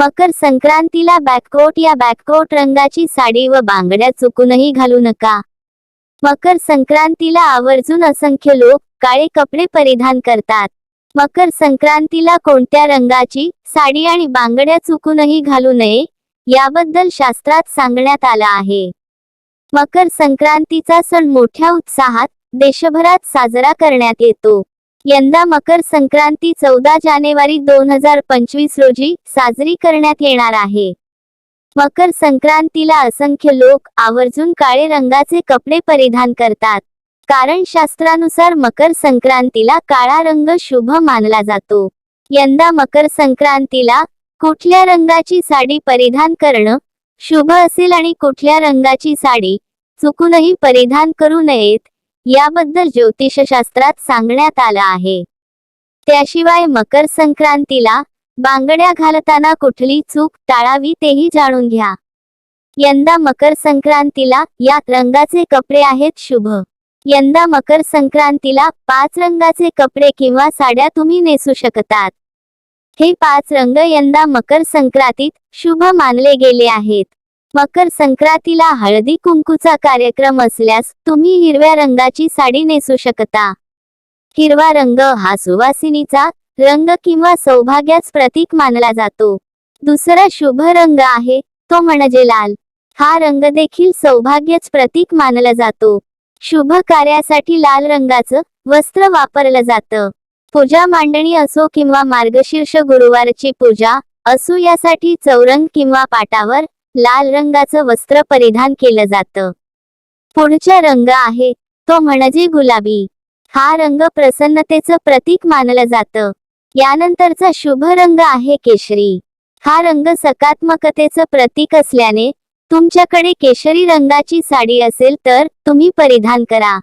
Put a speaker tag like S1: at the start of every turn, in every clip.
S1: मकर संक्रांतीला बॅककोट या बॅककोट रंगाची साडी व बांगड्या चुकूनही घालू नका. मकर संक्रांतीला आवर्जून असंख्य लोक काळे कपडे परिधान करतात. मकर संक्रांतीला कोणत्या रंगाची साडी आणि बांगड्या चुकूनही घालू नये याबद्दल शास्त्रात सांगण्यात आलं आहे. मकर संक्रांतीचा सण मोठ्या उत्साहात देशभरात साजरा करण्यात येतो. यंदा मकर संक्रांती चौदा जानेवारी दोन हजार पंचवीस रोजी साजरी करण्यात येणार आहे. मकर संक्रांतीला असंख्य लोक आवर्जून काळे रंगाचे कपडे परिधान करतात. कारण शास्त्रानुसार मकर संक्रांतीला काळा रंग शुभ मानला जातो. यंदा मकर संक्रांतीला कुठल्या रंगाची साडी परिधान करणं शुभ असेल आणि कुठल्या रंगाची साडी चुकूनही परिधान करू नयेत याबद्दल ज्योतिषशास्त्रात सांगण्यात आलं आहे. त्याशिवाय मकर संक्रांतीला बांगड्या घालताना कुठली चूक टाळावी तेही जाणून घ्या. यंदा मकर संक्रांतीला या रंगाचे कपडे आहेत शुभ. यंदा मकर संक्रांतीला पाच रंगाचे कपडे किंवा साड्या तुम्ही नेसू शकतात. हे पाच रंग यंदा मकर संक्रांतीत शुभ मानले गेले आहेत. मकर संक्रांतीला हळदी कुंकूचा कार्यक्रम असल्यास तुम्ही हिरव्या रंगाची साडी नेसू शकता. हिरवा रंग हा सुवासिनीचा रंग किंवा सौभाग्याच प्रतीक मानला जातो. दुसरा शुभ रंग आहे तो म्हणजे लाल. हा रंग देखील सौभाग्यच प्रतीक मानला जातो. शुभ कार्यासाठी लाल रंगाचं वस्त्र वापरलं जातं. पूजा मांडणी असो किंवा मार्गशीर्ष गुरुवारची पूजा असो यासाठी चौरंग किंवा पाटावर लाल रंगाचं वस्त्र परिधान केलं जातं. पुढचा रंग आहे तो म्हणजे गुलाबी. हा रंग प्रसन्नतेचं प्रतीक मानलं जातं. यानंतरचा शुभ रंग आहे केशरी. हा रंग सकारात्मकतेचं प्रतीक असल्याने तुमच्याकडे केशरी रंगाची साडी असेल तर तुम्ही परिधान करा.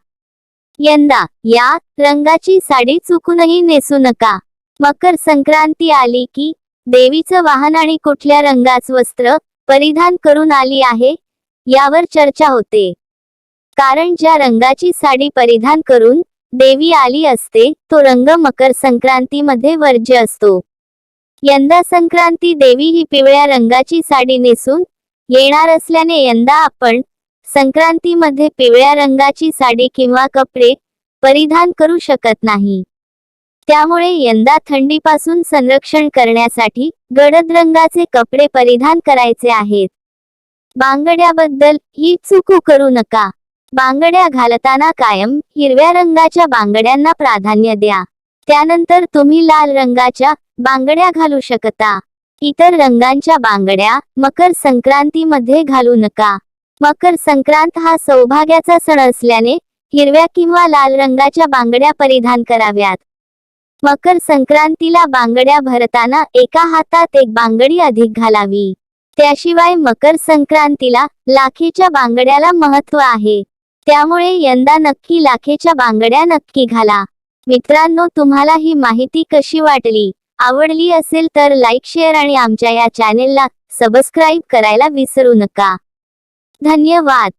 S1: यंदा या रंगाची साडी चुकूनही नेसू नका. मकर संक्रांती आली की देवीचं वाहन आणि कुठल्या रंगाच वस्त्र परिधान करून आली आहे यावर चर्चा होते. कारण ज्या रंगाची साडी परिधान करून देवी आली असते तो रंग मकर संक्रांतीमध्ये वर्ज्य असतो. यंदा संक्रांती देवी ही पिवळ्या रंगाची साडी नेसून येणार असल्याने यंदा आपण संक्रांतीमध्ये पिवळ्या रंगाची साडी किंवा कपडे परिधान करू शकत नाही. त्यामुळे यंदा थंडीपासून संरक्षण करण्यासाठी गडद रंगाचे कपडे परिधान करायचे आहेत. बांगड्याबद्दल ही चुकू करू नका. बांगड्या घालताना कायम हिरव्या रंगाच्या बांगड्यांना प्राधान्य द्या. त्यानंतर तुम्ही लाल रंगाच्या बांगड्या घालू शकता. इतर रंगांच्या बांगड्या मकर संक्रांतीमध्ये घालू नका. मकर संक्रांत हा सौभाग्याचा सण असल्याने हिरव्या किंवा लाल रंगाच्या बांगड्या परिधान कराव्यात. मकर संक्रांतीला बांगड्या भरताना एका हातात एक बांगडी अधिक घालावी. त्याशिवाय मकर संक्रांतीला लाखेच्या बांगड्याला महत्त्व आहे. त्यामुळे यंदा नक्की लाखेच्या बांगड्या नक्की घाला. मित्रांनो तुम्हाला ही माहिती कशी वाटली? आवडली असेल तर लाईक शेअर आणि आमच्या या चॅनेलला सबस्क्राईब करायला विसरू नका. धन्यवाद.